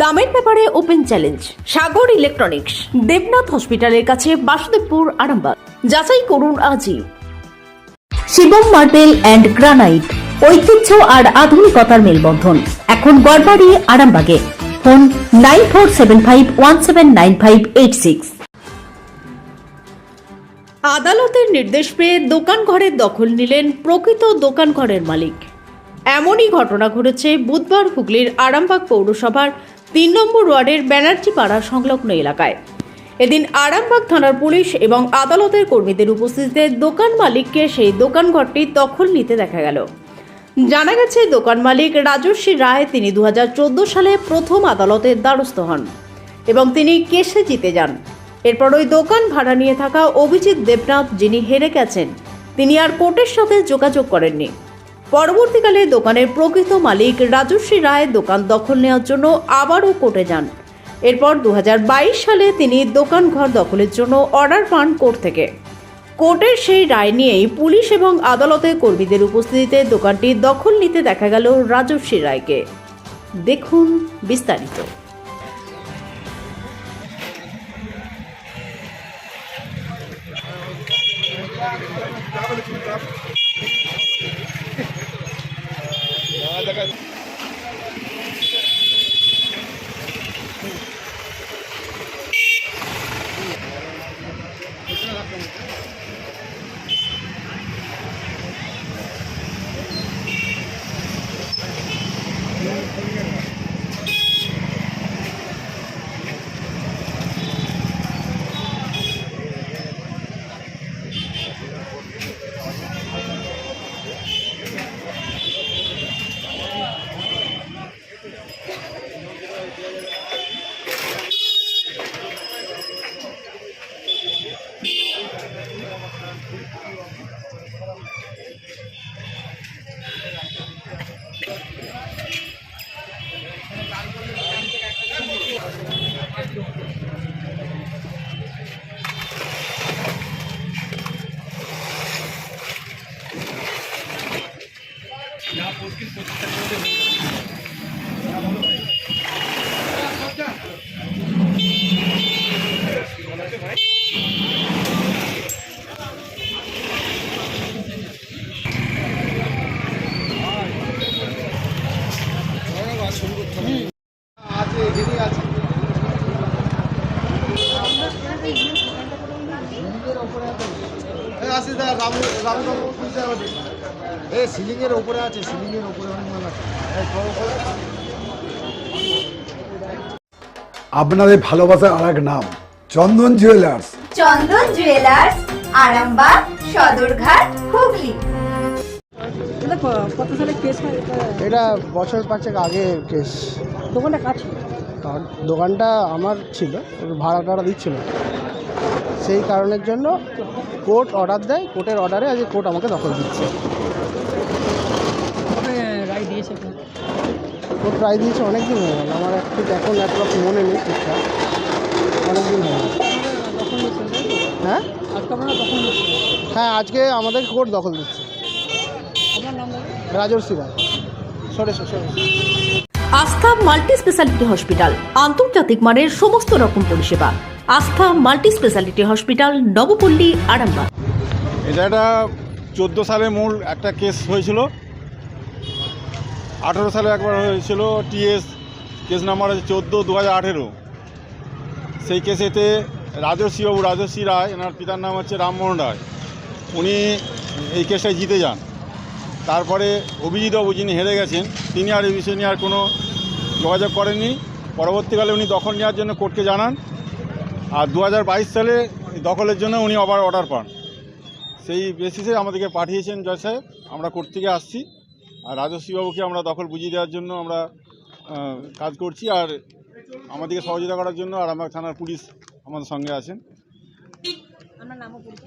দামের ব্যাপারে open challenge, Sagar electronics, Debnath হসপিটালের কাছে বাসুদেবপুর, আরামবাগ। যাচাই করুন আজই। শিবম মার্বেল অ্যান্ড গ্রানাইট, ঐতিহ্য আর আধুনিকতার মেলবন্ধন। এখন গড়বাড়ি, আরামবাগে। Phone nine four seven five one seven nine five eight six. আদালতের নির্দেশ পেয়ে দোকান ঘরের দখল নিলেন প্রকৃত দোকান ঘরের মালিক। এমনই ঘটনা ঘটেছে বুধবার হুগলির আরামবাগ পৌরসভার তিন নম্বর ওয়ার্ডের ব্যানার্জি পাড়া সংলগ্ন এলাকায়। এদিন আরামবাগ থানার পুলিশ এবং আদালতের কর্মীদের উপস্থিতিতে দোকান মালিককে সেই দোকান ঘরটি দখল নিতে দেখা গেল। জানা গেছে, দোকান মালিক রাজস্বী রায় তিনি দু হাজার চোদ্দ সালে প্রথম আদালতের দ্বারস্থ হন এবং তিনি কেসে জিতে যান। এরপর ওই দোকান ভাড়া নিয়ে থাকা অভিজিৎ দেবনাথ যিনি হেরে গেছেন, তিনি আর কোর্টের সাথে যোগাযোগ করেননি। পরবর্তীকালে দোকানের প্রকৃত মালিক রাজস্বী রায় দোকান দখল নেওয়ার জন্য আবারও কোর্টে যান। এরপর দু হাজার বাইশ সালে তিনি দোকান ঘর দখলের জন্য অর্ডার পান কোর্ট থেকে। কোর্টের সেই রায় নিয়েই পুলিশ এবং আদালতের কর্মীদের উপস্থিতিতে দোকানটি দখল নিতে দেখা গেল রাজস্বী রায়কে। দেখুন বিস্তারিত। আছে এখানেই আসি দা রামু রামু বাবু সিলিং এর উপরে আছে সিলিং এর উপরে অনেক মাল আছে। আপনাদের ভালোবাসার আর এক নাম চন্দন জুয়েলার্স চন্দন জুয়েলার্স আরামবাগ সদরঘাট হুগলি। এটা কত সালে কেস এটা এটা বছর পাঁচেক আগে কেস দোকানটা কাজ কারণ দোকানটা আমার ছিল ভাড়া টাড়া দিচ্ছিল। সেই কারণের জন্য কোর্ট অর্ডার দেয় কোর্টের অর্ডারে আজকে কোর্ট আমাকে দখল দিচ্ছে কবে রায় কোর্ট রায় দিয়েছে অনেক দিন হয়ে গেল। আমার একটু এখন অ্যাপ্রক্স মনে নেই ঠিকঠাক। অনেক দিন হয়ে গেল? হ্যাঁ? হ্যাঁ আজকে আমাদের কোর্ট দখল দিচ্ছে। রায় সরে সরে সরে। আস্থা মাল্টি স্পেশালিটি হসপিটাল আন্তর্জাতিক মানের সমস্ত রকম পরিষেবা। Astha multi speciality hospital Nabapalli Arambagh. এটা একটা চোদ্দ সালে মূল একটা কেস হয়েছিল। আঠেরো সালে একবার হয়েছিল টিএস কেস নাম্বার আছে চোদ্দ দু হাজার আঠেরো। সেই কেসেতে রাজস্বী বাবু রাজস্বী রায়, এনার পিতার নাম হচ্ছে রামমোহন রায়, উনি এই কেসটায় জিতে যান। তারপরে অভিজিৎ বাবু যিনি হেরে গেছেন, তিনি আর এই বিষয় নিয়ে আর কোনো যোগাযোগ করেননি। পরবর্তীকালে উনি দখল নেওয়ার জন্য কোর্টকে জানান। আর দু হাজার বাইশ সালে দখলের জন্য উনি আবার অর্ডার পান। সেই বেসিসে আমাদেরকে পাঠিয়েছেন জয় সাহেব। আমরা কোর্ট থেকে আসছি। আর রাজস্বীবাবুকে আমরা দখল বুঝিয়ে দেওয়ার জন্য আমরা কাজ করছি আর আমাদেরকে সহযোগিতা করার জন্য আর আমার থানার পুলিশ আমাদের সঙ্গে আছেন।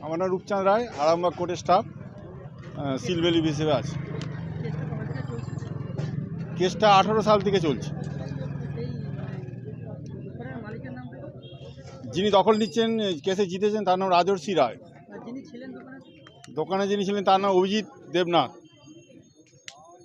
আমার নাম রূপচাঁদ রায় আরামবাগ কোর্টের স্টাফ সিলভেলি হিসেবে আছে। কেসটা আঠারো সাল থেকে চলছে? যিনি দখল নিচ্ছেন কেসে জিতেছেন তার নাম রাজর্ষি রায়। দোকানে যিনি ছিলেন তার নাম অভিজিৎ দেবনাথ?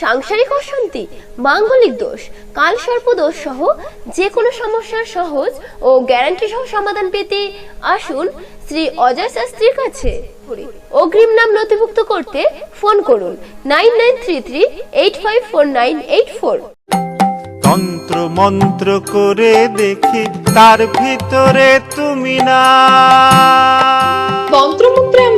সাংসারিক অশান্তি মাঙ্গলিক দোষ কাল সর্প দোষ সহ যে কোনো সমস্যার সহজ ও গ্যারান্টি সহ সমাধান পেতে আসুন শ্রী অজয় শাস্ত্রীর কাছে। অগ্রিম নাম নথিভুক্ত করতে ফোন করুন nine nine three three eight five four nine eight four. তন্ত্র মন্ত্র করে দেখি তার ভিতরে তুমি না। তন্ত্রমন্ত্রে